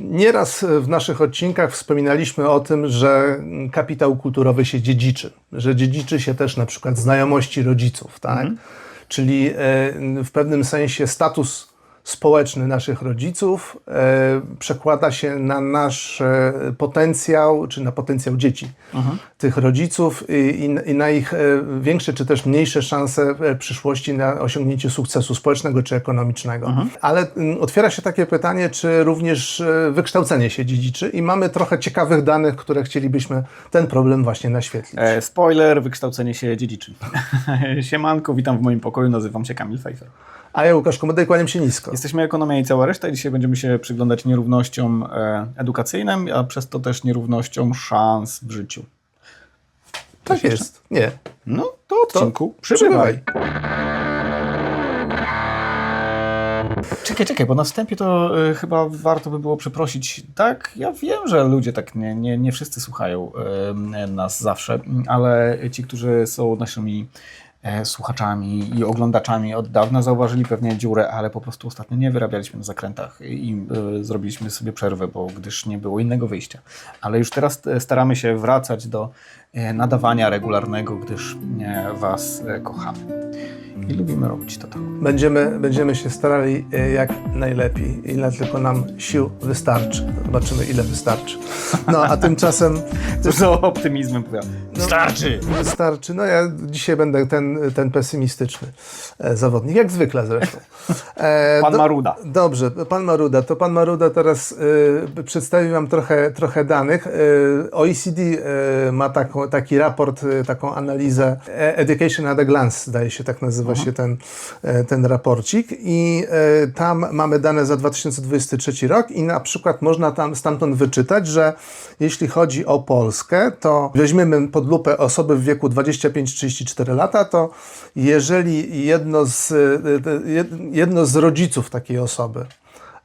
Nieraz w naszych odcinkach wspominaliśmy o tym, że kapitał kulturowy się dziedziczy, że dziedziczy się też na przykład znajomości rodziców, tak? Czyli e, w pewnym sensie status społeczny naszych rodziców e, przekłada się na nasz e, potencjał, czy na potencjał dzieci tych rodziców i, i, na ich e, większe czy też mniejsze szanse e, przyszłości na osiągnięcie sukcesu społecznego czy ekonomicznego. Ale mm, otwiera się takie pytanie, czy również wykształcenie się dziedziczy i mamy trochę ciekawych danych, które chcielibyśmy ten problem właśnie naświetlić. E, spoiler, wykształcenie się dziedziczy. Siemanko, witam w moim pokoju, nazywam się Kamil Pfeiffer. A ja Łukasz Komodej, kłaniam się nisko. Jesteśmy Ekonomia i cała reszta i dzisiaj będziemy się przyglądać nierównościom e, edukacyjnym, a przez to też nierównościom szans w życiu. Tak jest. Nie. No, to odcinku. Przybywaj. Czekaj, czekaj, bo na wstępie to e, chyba warto by było przeprosić. Tak, ja wiem, że ludzie tak nie, nie, nie wszyscy słuchają e, nas zawsze, ale ci, którzy są naszymi słuchaczami i oglądaczami od dawna zauważyli pewnie dziurę, ale po prostu ostatnio nie wyrabialiśmy na zakrętach i e, zrobiliśmy sobie przerwę, bo gdyż nie było innego wyjścia. Ale już teraz e, staramy się wracać do e, nadawania regularnego, gdyż e, Was e, kochamy. I lubimy robić to tak. Będziemy, będziemy się starali e, jak najlepiej, ile tylko nam sił wystarczy. Zobaczymy, ile wystarczy. No, a tymczasem z optymizmem powiadam. Starczy! wystarczy. No, ja dzisiaj będę ten, ten pesymistyczny e, zawodnik, jak zwykle zresztą. E, Pan Maruda. Dobrze, pan Maruda. To pan Maruda teraz y, przedstawi Wam trochę, trochę danych. Y, OECD y, ma taką, taki raport, y, taką analizę e, Education at a Glance, zdaje się, tak nazywa się ten, e, ten raporcik. I y, tam mamy dane za 2023 rok i na przykład można tam stamtąd wyczytać, że jeśli chodzi o Polskę, to weźmiemy pod lupę osoby w wieku 25-34 lata, to jeżeli jedno z, y, y, jedno z rodziców takiej osoby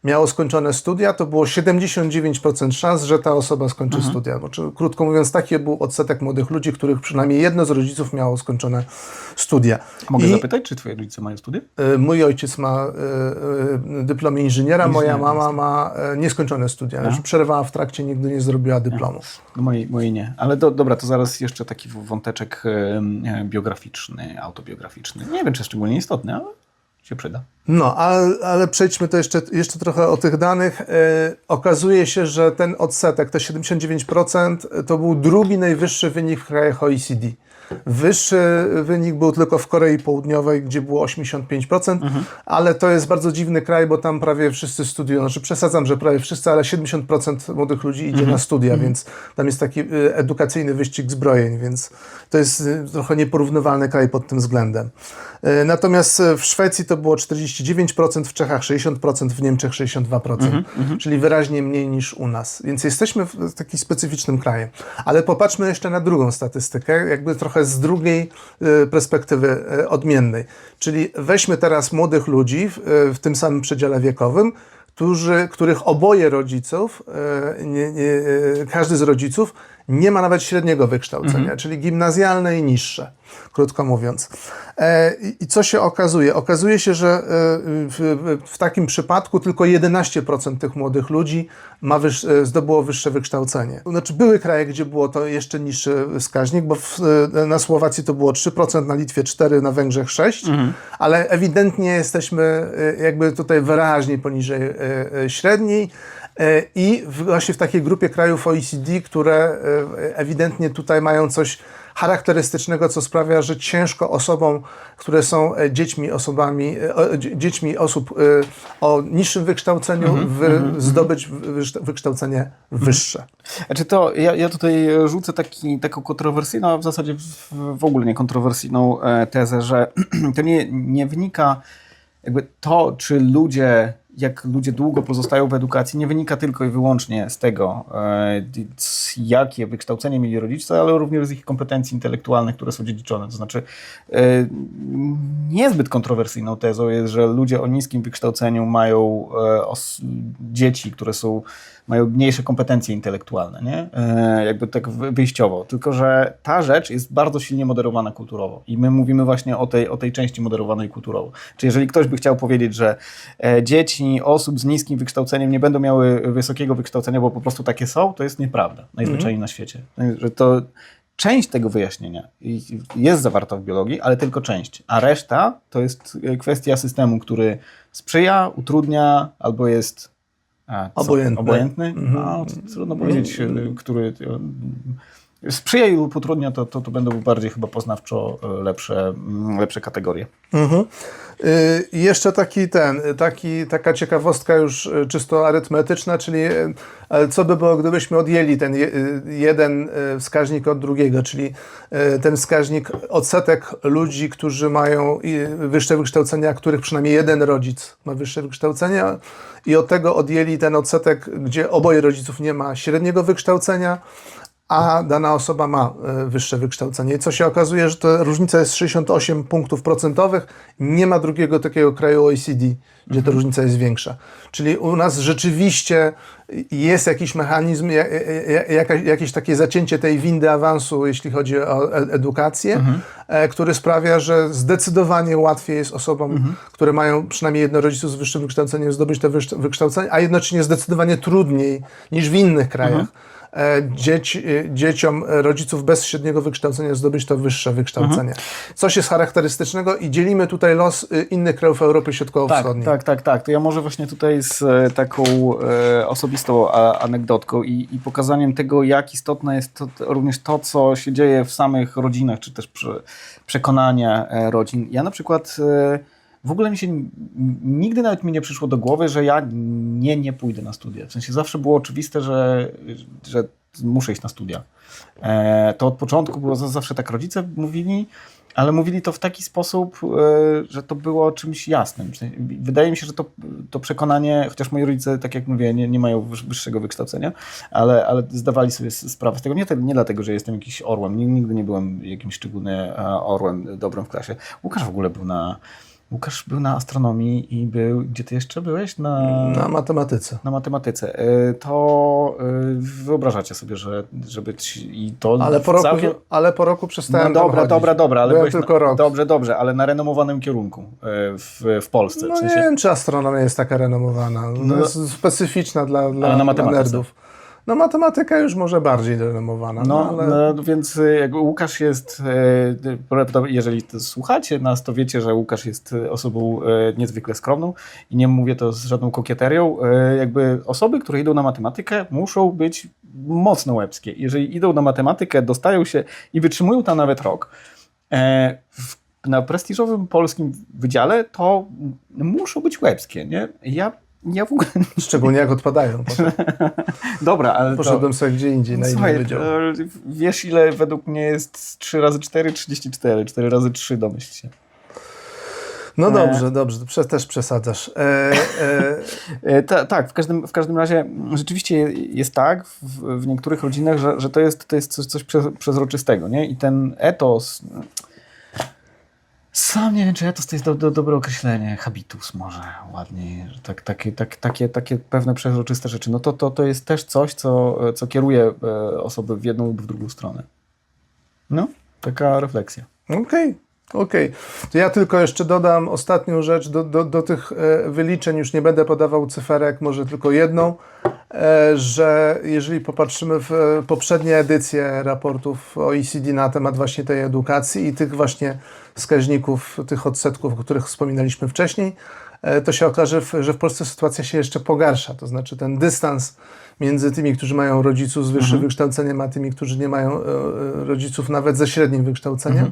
miało skończone studia, to było 79% szans, że ta osoba skończy studia. Znaczy, krótko mówiąc, taki był odsetek młodych ludzi, których przynajmniej jedno z rodziców miało skończone studia. Mogę I, zapytać, czy twoje rodzice mają studia? y, Mój ojciec ma y, y, dyplom inżyniera, moja mama ma y, nieskończone studia. Znaczy, przerwała w trakcie, nigdy nie zrobiła dyplomu. No mojej, mojej nie. Ale do, dobra, to zaraz jeszcze taki wąteczek e, biograficzny, autobiograficzny. Nie wiem, czy szczególnie istotny, ale się przyda. No, ale, ale przejdźmy to jeszcze, jeszcze trochę o tych danych. E, okazuje się, że ten odsetek, te 79%, to był drugi najwyższy wynik w krajach OECD. Wyższy wynik był tylko w Korei Południowej, gdzie było 85%, ale to jest bardzo dziwny kraj, bo tam prawie wszyscy studiują. Znaczy przesadzam, że prawie wszyscy, ale 70% młodych ludzi idzie na studia, więc tam jest taki y, edukacyjny wyścig zbrojeń, więc to jest y, trochę nieporównywalny kraj pod tym względem. Y, Natomiast y, w Szwecji to było 49%, w Czechach 60%, w Niemczech 62%, czyli wyraźnie mniej niż u nas. Więc jesteśmy w takim specyficznym krajem. Ale popatrzmy jeszcze na drugą statystykę, jakby trochę z drugiej y, perspektywy odmiennej. Czyli weźmy teraz młodych ludzi w, w tym samym przedziale wiekowym, którzy, których oboje rodziców, e, nie, nie, e, każdy z rodziców nie ma nawet średniego wykształcenia, czyli gimnazjalne i niższe, krótko mówiąc. E, I co się okazuje? Okazuje się, że e, w, w, takim przypadku tylko 11% tych młodych ludzi ma wyż, e, zdobyło wyższe wykształcenie. Znaczy były kraje, gdzie było to jeszcze niższy wskaźnik, bo w, e, na Słowacji to było 3%, na Litwie 4%, na Węgrzech 6%, ale ewidentnie jesteśmy jakby tutaj wyraźnie poniżej średniej. E, I właśnie w takiej grupie krajów OECD, które e, ewidentnie tutaj mają coś charakterystycznego, co sprawia, że ciężko osobom, które są e, dziećmi, osobami, dziećmi osób o niższym wykształceniu, wy, zdobyć wyszta- wykształcenie wyższe. Znaczy to, ja, ja tutaj rzucę taki, taką kontrowersyjną, a w zasadzie w, w ogóle nie kontrowersyjną e, tezę, że to nie, nie wynika jakby to, czy ludzie, jak ludzie długo pozostają w edukacji, nie wynika tylko i wyłącznie z tego, e, jakie wykształcenie mieli rodzice, ale również z ich kompetencji intelektualnych, które są dziedziczone. To znaczy, e, niezbyt kontrowersyjną tezą jest, że ludzie o niskim wykształceniu mają e, dzieci, które są mają mniejsze kompetencje intelektualne, nie? E, jakby tak wy- wyjściowo. Tylko, że ta rzecz jest bardzo silnie moderowana kulturowo. I my mówimy właśnie o tej, o tej części moderowanej kulturowo. Czyli jeżeli ktoś by chciał powiedzieć, że e, dzieci osób z niskim wykształceniem nie będą miały wysokiego wykształcenia, bo po prostu takie są, to jest nieprawda najzwyczajniej na świecie. Że to część tego wyjaśnienia jest zawarta w biologii, ale tylko część, a reszta to jest e, kwestia systemu, który sprzyja, utrudnia albo jest a, co, Obojętny. obojętny. No, to trudno powiedzieć, e, który e, sprzyja lub utrudnia, to, to, to będą bardziej chyba poznawczo e, lepsze, mm, lepsze kategorie. Mhm. Y, i jeszcze taki ten, taki, taka ciekawostka już y, czysto arytmetyczna, czyli ale co by było, gdybyśmy odjęli ten je, jeden wskaźnik od drugiego, czyli ten wskaźnik odsetek ludzi, którzy mają wyższe wykształcenie, a których przynajmniej jeden rodzic ma wyższe wykształcenie i od tego odjęli ten odsetek, gdzie oboje rodziców nie ma średniego wykształcenia, a dana osoba ma e, wyższe wykształcenie. Co się okazuje, że ta różnica jest 68 punktów procentowych. Nie ma drugiego takiego kraju OECD, gdzie ta różnica jest większa. Czyli u nas rzeczywiście jest jakiś mechanizm, jakieś takie zacięcie tej windy awansu, jeśli chodzi o e- edukację, e, który sprawia, że zdecydowanie łatwiej jest osobom, które mają przynajmniej jedno rodziców z wyższym wykształceniem, zdobyć to wykształcenie, a jednocześnie zdecydowanie trudniej niż w innych krajach e, dzieci, e, dzieciom e, rodziców bez średniego wykształcenia zdobyć to wyższe wykształcenie. Coś jest charakterystycznego i dzielimy tutaj los e, innych krajów Europy Tak, Środkowo-Wschodniej. tak, tak, tak. To ja może właśnie tutaj z e, taką e, osobistą a, anegdotką i, i pokazaniem tego, jak istotne jest to, również to, co się dzieje w samych rodzinach, czy też prze, przekonania e, rodzin. Ja na przykład e, w ogóle mi się nigdy nawet mi nie przyszło do głowy, że ja nie, nie pójdę na studia. W sensie zawsze było oczywiste, że, że muszę iść na studia. E, to od początku było za- zawsze tak rodzice mówili, ale mówili to w taki sposób, e, że to było czymś jasnym. Wydaje mi się, że to, to przekonanie, chociaż moi rodzice, tak jak mówię, nie, nie mają wyż- wyższego wykształcenia, ale, ale zdawali sobie sprawę z tego. Nie, nie dlatego, że jestem jakiś orłem. Nig- Nigdy nie byłem jakimś szczególnie e, orłem dobrym w klasie. Łukasz w ogóle był na. Łukasz był na astronomii i był. Gdzie ty jeszcze byłeś? Na, Na matematyce. na matematyce. E, To e, wyobrażacie sobie, że żeby ci, i to Ale po roku, całkiem, ale po roku przestałem no dobra, chodzić. dobra, dobra, ale byłeś tylko na, rok. Dobrze, dobrze, ale na renomowanym kierunku e, w, w Polsce. No w sensie, nie wiem, czy astronomia jest taka renomowana. No, No. jest specyficzna dla, dla, Ale na dla nerdów. No matematyka już może bardziej renomowana. No, no, ale... no, więc jak Łukasz jest, prawdopodobnie, jeżeli słuchacie nas, to wiecie, że Łukasz jest e, osobą niezwykle skromną i nie mówię to z żadną kokieterią. Jakby osoby, które idą na matematykę muszą być mocno łebskie. Jeżeli idą na matematykę, dostają się i wytrzymują tam nawet rok, e, w, na prestiżowym polskim wydziale, to muszą być łebskie, nie? Ja, ja w ogóle... Szczególnie jak odpadają. Dobra, ale to... Poszedłem sobie gdzie indziej, na inny Słuchaj, wydział. e, wiesz ile według mnie jest 3 razy 4? 34. 4 razy 3 domyśl się. No e- dobrze, dobrze, prze, też przesadzasz. E, e, E, ta, tak, w każdym, w każdym razie rzeczywiście jest tak w, w niektórych rodzinach, że, że to jest, to jest coś, coś prze- przezroczystego, nie? I ten etos... Sam nie wiem, czy etos to jest do, do, dobre określenie. Habitus może ładniej. Tak, takie, tak, takie, takie pewne przezroczyste rzeczy. No to, to, to jest też coś, co, co kieruje e, osoby w jedną lub w drugą stronę. No, taka refleksja. Okej, okej. To ja tylko jeszcze dodam ostatnią rzecz do, do, do tych e, wyliczeń. Już nie będę podawał cyferek, może tylko jedną, że jeżeli popatrzymy w e, poprzednie edycje raportów OECD na temat właśnie tej edukacji i tych właśnie wskaźników, tych odsetków, o których wspominaliśmy wcześniej, e, to się okaże, że w Polsce sytuacja się jeszcze pogarsza. To znaczy ten dystans między tymi, którzy mają rodziców z wyższym wykształceniem, a tymi, którzy nie mają e, e, rodziców nawet ze średnim wykształceniem. E,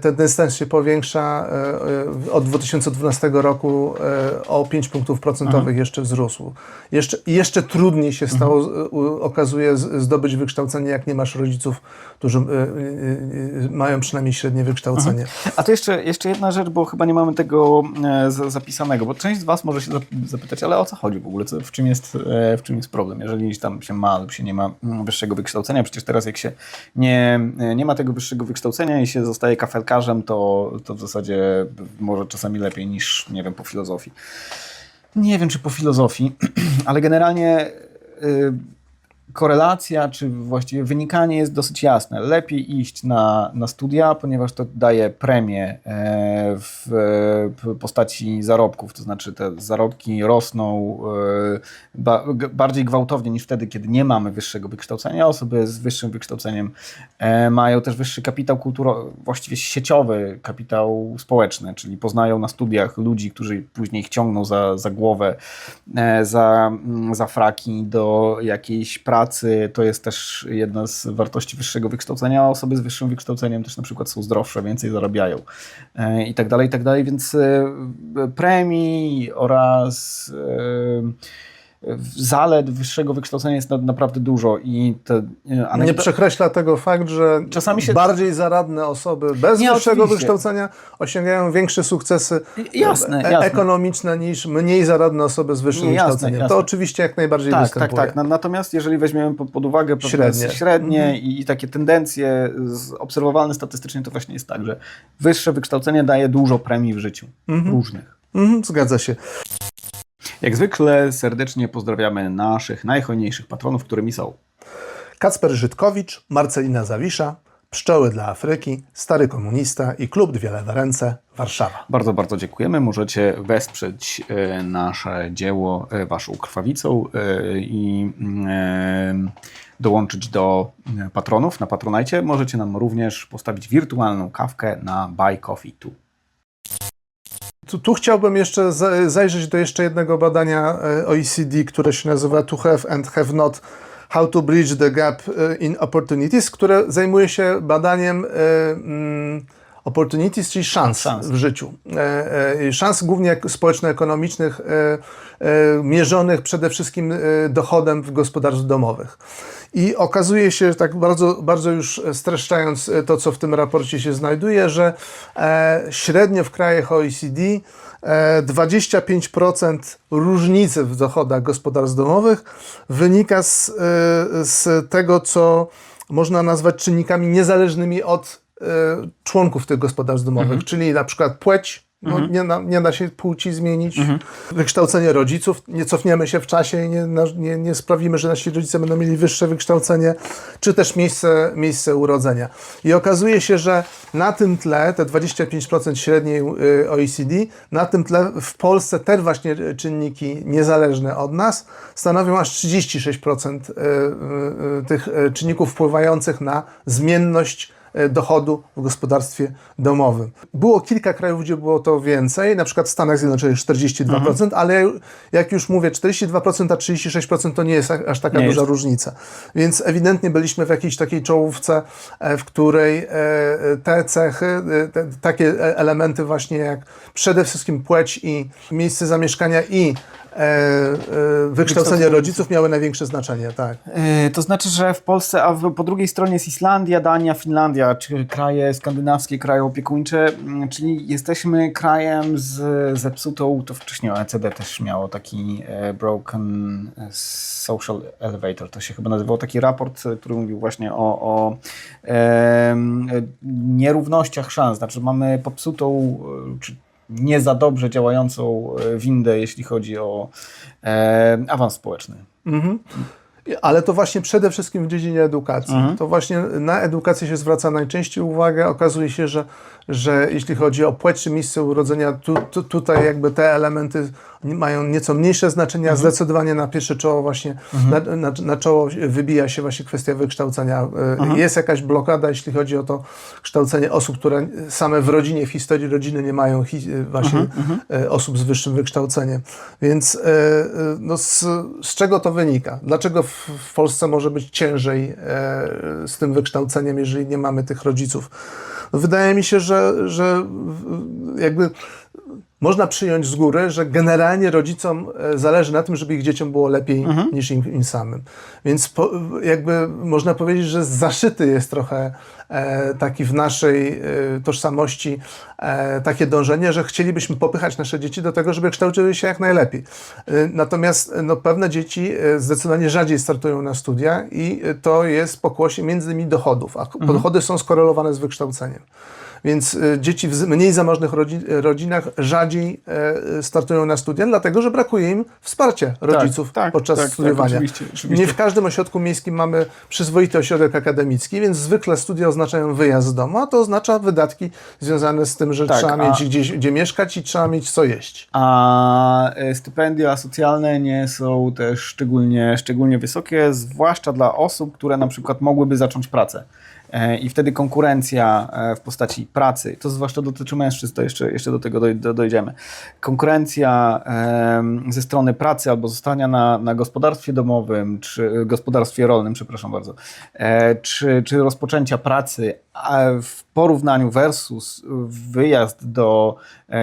Ten dystans się powiększa e, e, od 2012 roku e, o 5 punktów procentowych jeszcze wzrósł. Jeszcze, jeszcze trudniej się stało, z- u- okazuje, zdobyć wykształcenie, jak nie masz rodziców, którzy e, e, e, mają przynajmniej średnie wykształcenie. A to jeszcze, jeszcze jedna rzecz, bo chyba nie mamy tego za- zapisanego, bo część z Was może się zap- zapytać, ale o co chodzi w ogóle, co, w, czym jest, w czym jest problem, jeżeli tam się ma lub się nie ma mm, wyższego wykształcenia, przecież teraz jak się nie, nie ma tego wyższego wykształcenia i się zostaje kafelkarzem, to, to w zasadzie może czasami lepiej niż, nie wiem, po filozofii. Nie wiem, czy po filozofii, ale generalnie y, korelacja, czy właściwie wynikanie jest dosyć jasne. Lepiej iść na, na studia, ponieważ to daje premię e, w postaci zarobków, to znaczy te zarobki rosną e, bardziej gwałtownie niż wtedy, kiedy nie mamy wyższego wykształcenia. Osoby z wyższym wykształceniem e, mają też wyższy kapitał kulturowy, właściwie sieciowy kapitał społeczny, czyli poznają na studiach ludzi, którzy później ich ciągną za, za głowę, za, za fraki do jakiejś pracy. To jest też jedna z wartości wyższego wykształcenia. Osoby z wyższym wykształceniem też na przykład są zdrowsze, więcej zarabiają e, i tak dalej, i tak dalej. Więc e, premii oraz e, zalet wyższego wykształcenia jest na, naprawdę dużo i te e, Nie przekreśla tego fakt, że Czasami się- bardziej zaradne osoby bez Nie, wyższego oczywiście. wykształcenia osiągają większe sukcesy Jasne, e- jasne. ekonomiczne niż mniej zaradne osoby z wyższym Nie, jasne, wykształceniem. jasne. To oczywiście jak najbardziej Tak, tak, występuje. tak. Na- Natomiast jeżeli weźmiemy po- pod uwagę Średnie. średnie Mhm. i, takie tendencje obserwowalne statystycznie, to właśnie jest tak, że wyższe wykształcenie daje dużo premii w życiu. Różnych. Mhm, zgadza się. Jak zwykle serdecznie pozdrawiamy naszych najhojniejszych patronów, którymi są Kacper Żydkowicz, Marcelina Zawisza, Pszczoły dla Afryki, Stary Komunista i Klub Dwie Lewe Ręce, Warszawa. Bardzo, bardzo dziękujemy. Możecie wesprzeć e, nasze dzieło e, Waszą krwawicą e, i dołączyć do patronów na Patronajcie. Możecie nam również postawić wirtualną kawkę na Buy Coffee 2. Tu, tu chciałbym jeszcze za- zajrzeć do jeszcze jednego badania e, OECD, które się nazywa To Have and Have Not How to Bridge the Gap e, in Opportunities, które zajmuje się badaniem e, mm, opportunities, czyli szans, Szans. w życiu. Szans głównie ek- społeczno-ekonomicznych, mierzonych przede wszystkim dochodem w gospodarstw domowych. I okazuje się, tak bardzo, bardzo już streszczając e, to, co w tym raporcie się znajduje, że e, średnio w krajach OECD e, 25% różnicy w dochodach gospodarstw domowych wynika z, e, z tego, co można nazwać czynnikami niezależnymi od e, członków tych gospodarstw domowych, czyli na przykład płeć, no, nie, da, nie da się płci zmienić, wykształcenie rodziców, nie cofniemy się w czasie i nie, nie, nie sprawimy, że nasi rodzice będą mieli wyższe wykształcenie, czy też miejsce, miejsce urodzenia. I okazuje się, że na tym tle, te 25% średniej y, OECD, na tym tle w Polsce te właśnie czynniki niezależne od nas stanowią aż 36% y, y, tych czynników wpływających na zmienność dochodu w gospodarstwie domowym. Było kilka krajów, gdzie było to więcej, na przykład w Stanach Zjednoczonych 42%, ale jak już mówię, 42% a 36% to nie jest aż taka Nie duża jest. różnica. Więc ewidentnie byliśmy w jakiejś takiej czołówce, e, w której e, te cechy, e, te, takie e, elementy właśnie jak przede wszystkim płeć i miejsce zamieszkania i e, e, wykształcenie Wykształcenie. rodziców miały największe znaczenie, tak. Yy, To znaczy, że w Polsce, a po drugiej stronie jest Islandia, Dania, Finlandia, czy kraje skandynawskie, kraje opiekuńcze, mm, czyli jesteśmy krajem z zepsutą, to wcześniej OECD też miało taki e, Broken Social Elevator, to się chyba nazywał, taki raport, e, który mówił właśnie o, o e, nierównościach szans, znaczy mamy popsutą, e, czy nie za dobrze działającą e, windę, jeśli chodzi o e, awans społeczny. Mhm. Ale to właśnie przede wszystkim w dziedzinie edukacji. To właśnie na edukację się zwraca najczęściej uwagę. Okazuje się, że, że jeśli chodzi o płeć czy miejsce urodzenia, tu, tu, tutaj jakby te elementy mają nieco mniejsze znaczenia. Zdecydowanie na pierwsze czoło właśnie, na, na, na czoło wybija się właśnie kwestia wykształcenia. Y, Jest jakaś blokada, jeśli chodzi o to kształcenie osób, które same w rodzinie, w historii rodziny nie mają hi, właśnie y, osób z wyższym wykształceniem. Więc no z, z czego to wynika? Dlaczego w, w Polsce może być ciężej e, z tym wykształceniem, jeżeli nie mamy tych rodziców? No wydaje mi się, że, że jakby można przyjąć z góry, że generalnie rodzicom e, zależy na tym, żeby ich dzieciom było lepiej niż im, im samym. Więc po, jakby można powiedzieć, że zaszyty jest trochę e, taki w naszej e, tożsamości e, takie dążenie, że chcielibyśmy popychać nasze dzieci do tego, żeby kształciły się jak najlepiej. E, natomiast no, pewne dzieci e, zdecydowanie rzadziej startują na studia i e, to jest pokłosie między innymi dochodów, a dochody są skorelowane z wykształceniem. Więc y, dzieci w mniej zamożnych rodzi- rodzinach rzadziej e, startują na studia, dlatego że brakuje im wsparcia rodziców tak, podczas tak, tak, studiowania. oczywiście, oczywiście. Nie w każdym ośrodku miejskim mamy przyzwoity ośrodek akademicki, więc zwykle studia oznaczają wyjazd z domu, a to oznacza wydatki związane z tym, że Tak, trzeba a- mieć gdzieś, gdzie mieszkać i trzeba mieć co jeść. A e, stypendia socjalne nie są też szczególnie, szczególnie wysokie, zwłaszcza dla osób, które na przykład mogłyby zacząć pracę. E, I wtedy konkurencja e, w postaci pracy, to zwłaszcza dotyczy mężczyzn, to jeszcze, jeszcze do tego doj- do- dojdziemy. Konkurencja ze strony pracy albo zostania na, na gospodarstwie domowym, czy gospodarstwie rolnym, przepraszam bardzo, e, czy, czy rozpoczęcia pracy w porównaniu versus wyjazd do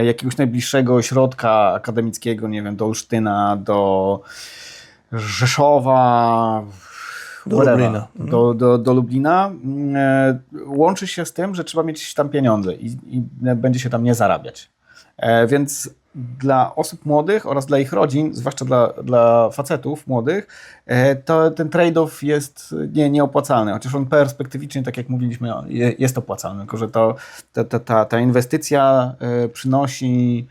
jakiegoś najbliższego ośrodka akademickiego, nie wiem, do Olsztyna, do Rzeszowa, Do Lublina. Do, do, do Lublina, mm, e, łączy się z tym, że trzeba mieć tam pieniądze i, i będzie się tam nie zarabiać. E, więc dla osób młodych oraz dla ich rodzin, zwłaszcza dla, dla facetów młodych, e, to ten trade-off jest nie, nieopłacalny, chociaż on perspektywicznie, tak jak mówiliśmy, jest opłacalny, tylko że to, ta, ta, ta, inwestycja przynosi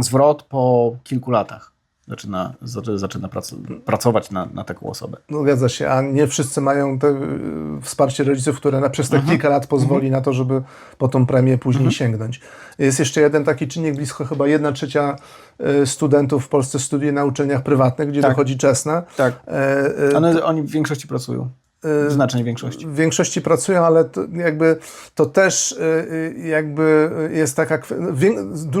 zwrot po kilku latach. Zaczyna, zaczy- zaczyna prac, pracować na, na taką osobę. No, zgadza się, a nie wszyscy mają te y, wsparcie rodziców, które na, przez te Mhm. kilka lat pozwoli na to, żeby po tą premię później sięgnąć. Jest jeszcze jeden taki czynnik, blisko chyba jedna trzecia y, studentów w Polsce studiuje na uczelniach prywatnych, gdzie Tak. dochodzi czesna. Tak. E, e, One, oni w większości pracują. W znacznej większości. w większości pracują, ale to jakby to też y, y, jakby jest taka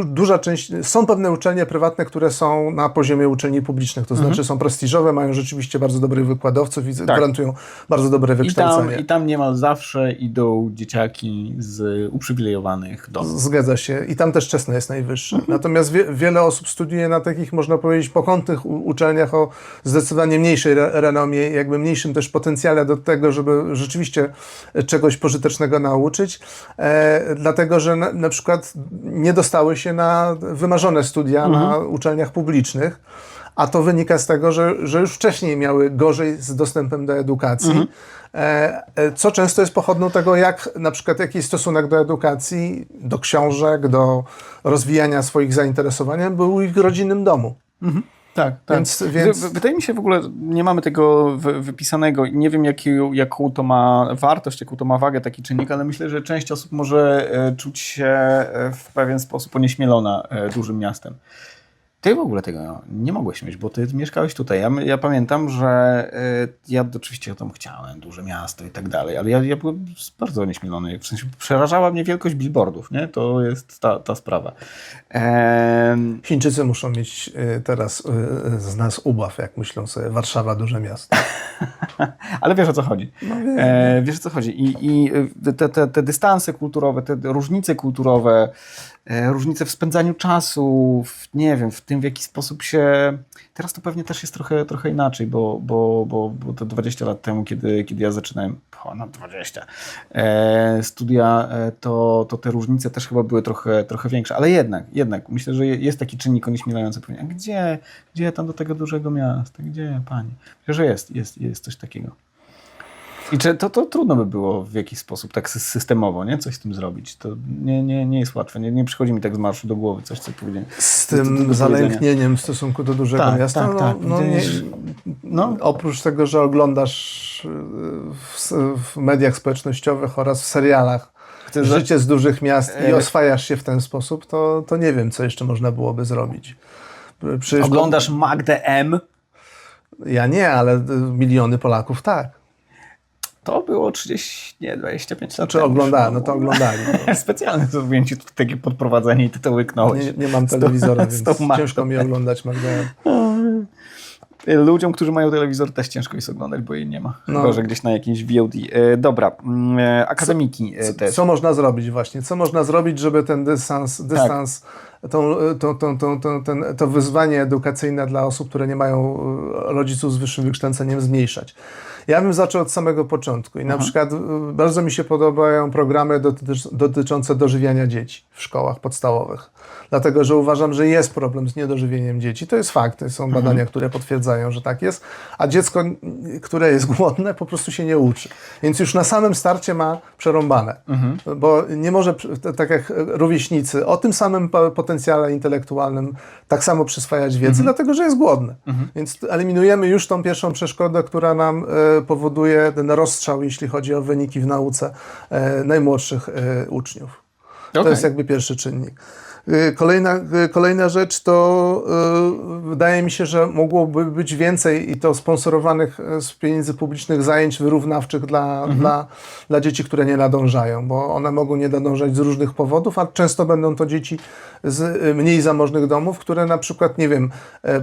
duża część, są pewne uczelnie prywatne, które są na poziomie uczelni publicznych, to znaczy są prestiżowe, mają rzeczywiście bardzo dobrych wykładowców i gwarantują bardzo dobre I tam, wykształcenie. I tam niemal zawsze idą dzieciaki z uprzywilejowanych domów. Zgadza się. I tam też czesne jest najwyższe. Natomiast wie, wiele osób studiuje na takich, można powiedzieć, pokątnych uczelniach o zdecydowanie mniejszej re, renomie, jakby mniejszym też potencjale do tego, żeby rzeczywiście czegoś pożytecznego nauczyć, e, dlatego że na, na przykład nie dostały się na wymarzone studia na uczelniach publicznych. A to wynika z tego, że, że już wcześniej miały gorzej z dostępem do edukacji, e, e, co często jest pochodną tego, jak na przykład jaki stosunek do edukacji, do książek, do rozwijania swoich zainteresowań był w ich rodzinnym domu. Tak, tak. Więc- więc- Wy- Wydaje mi się w ogóle, nie mamy tego wy- wypisanego i nie wiem, jaki, jaką to ma wartość, jaką to ma wagę taki czynnik, ale myślę, że część osób może e, czuć się e, w pewien sposób onieśmielona e, dużym miastem. Ty w ogóle tego nie mogłeś mieć, bo ty mieszkałeś tutaj. Ja, ja pamiętam, że e, ja oczywiście tam chciałem, duże miasto i tak dalej, ale ja, ja byłem bardzo onieśmielony. W sensie przerażała mnie wielkość billboardów, nie? To jest ta, ta sprawa. Em, Chińczycy muszą mieć y, teraz y, z nas ubaw, jak myślą sobie Warszawa, duże miasto. Ale wiesz o co chodzi. E, wiesz o co chodzi. I, i y, te, te, te dystanse kulturowe, te różnice kulturowe, różnice w spędzaniu czasu, w, nie wiem, w tym w jaki sposób się. Teraz to pewnie też jest trochę, trochę inaczej, bo, bo, bo, bo to 20 lat temu, kiedy, kiedy ja zaczynałem, ponad 20, e, studia, e, to, to te różnice też chyba były trochę, trochę większe. Ale jednak, jednak, myślę, że je- jest taki czynnik onieśmielający. Pewnie, a gdzie, gdzie tam do tego dużego miasta? Gdzie, panie? Myślę, że jest, jest, jest coś takiego. I czy to, to trudno by było w jakiś sposób, tak sy- systemowo, nie? Coś z tym zrobić. To nie, nie, nie jest łatwe. Nie, nie przychodzi mi tak z marszu do głowy coś, co powiedziałem. Z tym zalęknieniem w stosunku do dużego Tak, miasta. tak, no, tak. No, nie, no, oprócz tego, że oglądasz y, w, w mediach społecznościowych oraz w serialach Chcę za- życie z dużych miast i E, oswajasz się w ten sposób, to, to nie wiem, co jeszcze można byłoby zrobić. Przecież Oglądasz Magdę M. Ja nie, ale y, miliony Polaków tak. To było 30, nie, 25 lat Znaczy oglądali, no to oglądali. No. Specjalnie zrobiłem ci takie podprowadzenie i ty to łyknąłeś. Nie, nie mam telewizora, z więc ciężko mi oglądać Magdalena. Ludziom, którzy mają telewizor też ciężko jest oglądać, bo jej nie ma. No. Chyba, że gdzieś na jakimś VOD. E, dobra, mm, e, akademiki e, też. Co można zrobić właśnie? Co można zrobić, żeby ten dystans, dystans tą, tą, tą, tą, tą, ten, to wyzwanie edukacyjne dla osób, które nie mają rodziców z wyższym wykształceniem zmniejszać. Ja bym zaczął od samego początku i na przykład e, bardzo mi się podobają programy dotycz, dotyczące dożywiania dzieci w szkołach podstawowych. Dlatego, że uważam, że jest problem z niedożywieniem dzieci. To jest fakt, to są badania, które potwierdzają, że tak jest, a dziecko, które jest głodne, po prostu się nie uczy. Więc już na samym starcie ma przerąbane, bo nie może, tak jak rówieśnicy, o tym samym po- potencjale intelektualnym tak samo przyswajać wiedzy, dlatego, że jest głodny. Więc eliminujemy już tą pierwszą przeszkodę, która nam e, powoduje ten rozstrzał, jeśli chodzi o wyniki w nauce e, najmłodszych e, uczniów. To Okej. jest jakby pierwszy czynnik. Y, Kolejna, y, kolejna rzecz to y, wydaje mi się, że mogłoby być więcej i to sponsorowanych y, z pieniędzy publicznych zajęć wyrównawczych dla, dla, dla dzieci, które nie nadążają, bo one mogą nie nadążać z różnych powodów, a często będą to dzieci z mniej zamożnych domów, które na przykład, nie wiem, e,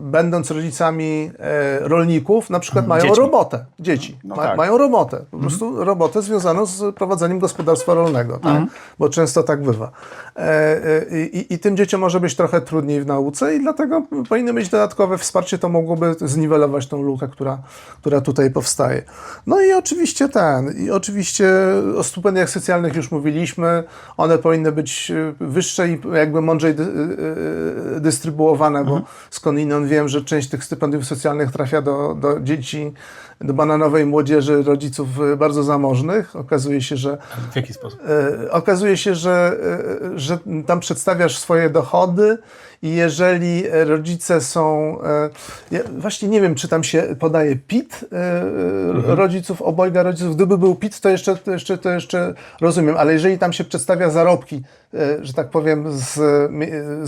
będąc rodzicami e, rolników, na przykład mają Dziećmi. robotę, dzieci, No ma, tak. mają robotę, po prostu robotę związaną z prowadzeniem gospodarstwa rolnego, tak? bo często tak bywa. E, e, i, I tym dzieciom może być trochę trudniej w nauce i dlatego powinno być dodatkowe wsparcie, to mogłoby zniwelować tą lukę, która, która tutaj powstaje. No i oczywiście ten, i oczywiście o stypendiach socjalnych już mówiliśmy, one powinny być e, wyższe i jakby mądrzej dy, dystrybuowane, bo skądinąd wiem, że część tych stypendiów socjalnych trafia do, do dzieci, do bananowej młodzieży rodziców e, bardzo zamożnych. Okazuje się, że W jaki sposób? E, okazuje się, że, e, że tam przedstawiasz swoje dochody i jeżeli rodzice są, e, ja właśnie nie wiem, czy tam się podaje PIT e, rodziców, obojga rodziców. Gdyby był PIT, to jeszcze, to, jeszcze, to jeszcze rozumiem, ale jeżeli tam się przedstawia zarobki, że tak powiem, z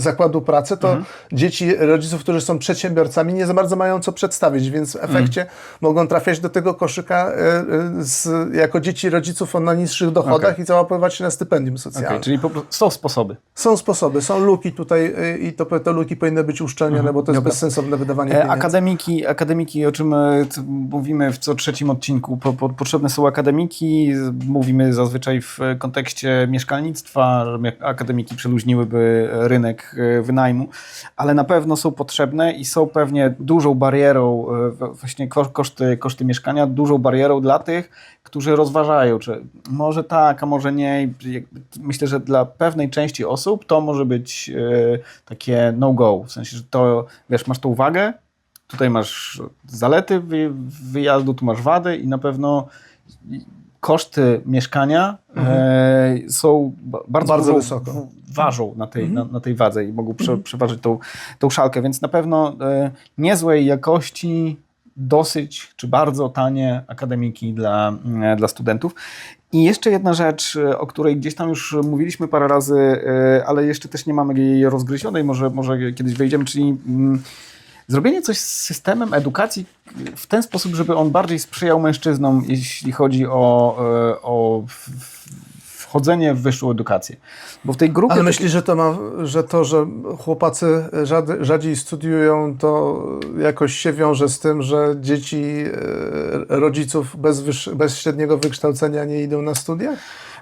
zakładu pracy, to dzieci rodziców, którzy są przedsiębiorcami, nie za bardzo mają co przedstawić, więc w efekcie mogą trafiać do tego koszyka e, e, z, jako dzieci rodziców o najniższych dochodach Okej. i załapywać się na stypendium socjalne. Okej, czyli są sposoby. Są sposoby, są luki tutaj i to, te luki powinny być uszczelnione, bo to jest Dobra. bezsensowne wydawanie E, pieniędzy. Akademiki, akademiki, o czym e, mówimy w co trzecim odcinku, po, po, potrzebne są akademiki. Mówimy zazwyczaj w e, kontekście mieszkalnictwa, akademiki przeluźniłyby rynek e, wynajmu, ale na pewno są potrzebne i są pewnie dużą barierą, e, właśnie ko- koszty, koszty mieszkania, dużą barierą dla tych, którzy rozważają, czy może tak, a może nie. Myślę, że dla pewnej części osób to może być e, takie no-go, w sensie, że to, wiesz, masz tą uwagę, tutaj masz zalety wy, wyjazdu, tu masz wady i na pewno koszty mieszkania e, są ba- bardzo, Bardzo wysoko. ważą na tej, na, na tej wadze i mogą prze, przeważyć tą, tą szalkę, więc na pewno e, niezłej jakości, dosyć czy bardzo tanie akademiki dla, e, dla studentów. I jeszcze jedna rzecz, o której gdzieś tam już mówiliśmy parę razy, ale jeszcze też nie mamy jej rozgryzionej, może, może kiedyś wejdziemy, czyli mm, zrobienie coś z systemem edukacji w ten sposób, żeby on bardziej sprzyjał mężczyznom, jeśli chodzi o, e, o wchodzenie w wyższą edukację. Bo w tej grupie... Ale myślisz, że to, ma, że to, że chłopacy rzadziej, rzadziej studiują, to jakoś się wiąże z tym, że dzieci e, rodziców bez, wyż, bez średniego wykształcenia nie idą na studia?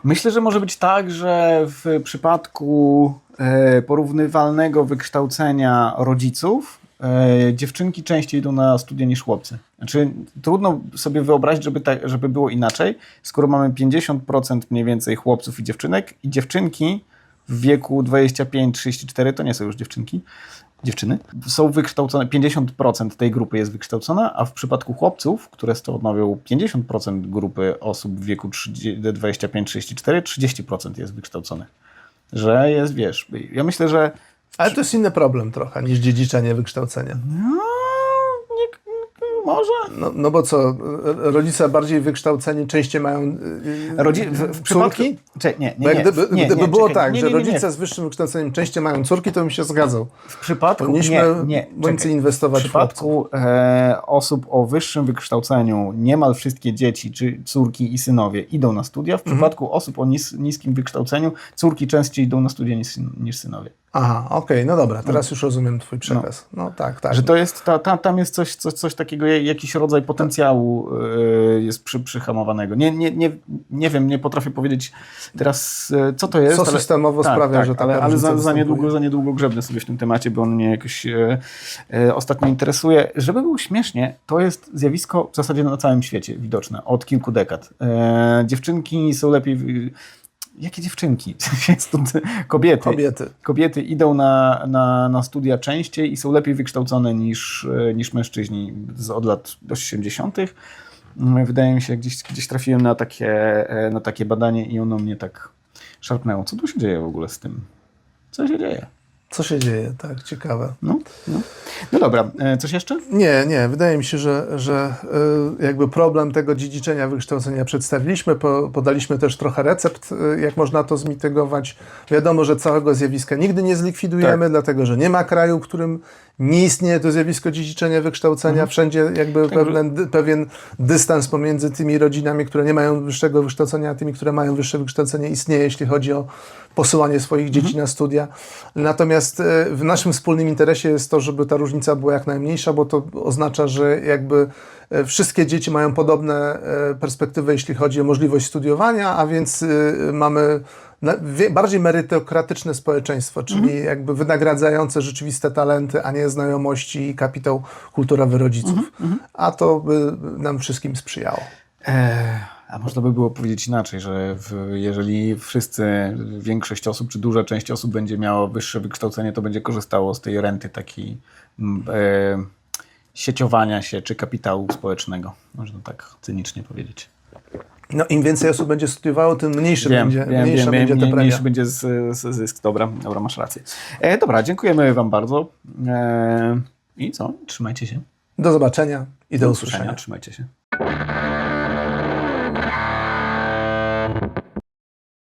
Myślę, że może być tak, że w przypadku e, porównywalnego wykształcenia rodziców e, dziewczynki częściej idą na studia niż chłopcy. Znaczy, trudno sobie wyobrazić, żeby, tak, żeby było inaczej, skoro mamy 50% mniej więcej chłopców i dziewczynek i dziewczynki w wieku 25-34 to nie są już dziewczynki, dziewczyny, są wykształcone, 50% tej grupy jest wykształcona, a w przypadku chłopców, które stanowią 50% grupy osób w wieku 30 25-34, 30% jest wykształconych. Że jest, wiesz, ja myślę, że Ale to jest inny problem trochę niż dziedziczenie wykształcenia. no, nie, może. No, no bo co, rodzice bardziej wykształceni częściej mają yy, Rodzi- w, w przypadku, córki? Cze, nie, Bo nie, jak nie, gdyby, nie, gdyby nie, było czekaj, tak, nie, że nie, nie, nie. rodzice z wyższym wykształceniem częściej mają córki, to bym się zgadzał. W przypadku, Powinniśmy nie, nie, więcej czekaj. inwestować w chłopców. przypadku e, osób o wyższym wykształceniu, niemal wszystkie dzieci, czy córki i synowie idą na studia. Mhm. W przypadku osób o nis, niskim wykształceniu, córki częściej idą na studia niż, niż synowie. Aha, okej, no dobra, teraz już rozumiem twój przekaz. No, tak, tak. Że to jest, ta, ta, tam jest coś, coś, coś takiego, jakiś rodzaj potencjału y, jest przy, przyhamowanego. Nie, nie, nie, nie wiem, nie potrafię powiedzieć teraz, y, co to jest. Co systemowo sprawia, że taka ale, ale za, za, niedługo, za niedługo grzebnę sobie w tym temacie, bo on mnie jakoś y, y, ostatnio interesuje. Żeby było śmiesznie, to jest zjawisko w zasadzie na całym świecie widoczne od kilku dekad. E, dziewczynki są lepiej... w- Jakie dziewczynki? Kobiety Kobiety. kobiety idą na, na, na studia częściej i są lepiej wykształcone niż, e, niż mężczyźni z, od lat 80. Mm, Wydaje mi się, gdzieś, gdzieś trafiłem na takie, e, na takie badanie i ono mnie tak szarpnęło. Co tu się dzieje w ogóle z tym? Co się dzieje? Co się dzieje? Tak, ciekawe. No, no. no dobra, e, coś jeszcze? Nie, nie. Wydaje mi się, że, że y, jakby problem tego dziedziczenia wykształcenia przedstawiliśmy. Po, podaliśmy też trochę recept, y, jak można to zmitygować. Wiadomo, że całego zjawiska nigdy nie zlikwidujemy, dlatego że nie ma kraju, w którym nie istnieje to zjawisko dziedziczenia wykształcenia. Wszędzie jakby pewien, dy- pewien dystans pomiędzy tymi rodzinami, które nie mają wyższego wykształcenia, a tymi, które mają wyższe wykształcenie istnieje, jeśli chodzi o posyłanie swoich dzieci na studia. Natomiast e, w naszym wspólnym interesie jest to, żeby ta różnica była jak najmniejsza, bo to oznacza, że jakby e, wszystkie dzieci mają podobne e, perspektywy, jeśli chodzi o możliwość studiowania, a więc mamy bardziej merytokratyczne społeczeństwo, czyli jakby wynagradzające rzeczywiste talenty, a nie znajomości i kapitał kulturowy rodziców. A to by nam wszystkim sprzyjało. E, a można by było powiedzieć inaczej, że w, jeżeli wszyscy, większość osób, czy duża część osób będzie miała wyższe wykształcenie, to będzie korzystało z tej renty takiej e, sieciowania się, czy kapitału społecznego. Można tak cynicznie powiedzieć. No, Im więcej osób będzie studiowało, tym mniejszy Wiem, będzie, wiem, mniejsza wiem, będzie wiem, ta premia. mniejszy będzie z, z, zysk. Dobra, dobra, masz rację. E, dobra, dziękujemy Wam bardzo. E, I co? Trzymajcie się. Do zobaczenia i do usłyszenia. Trzymajcie się.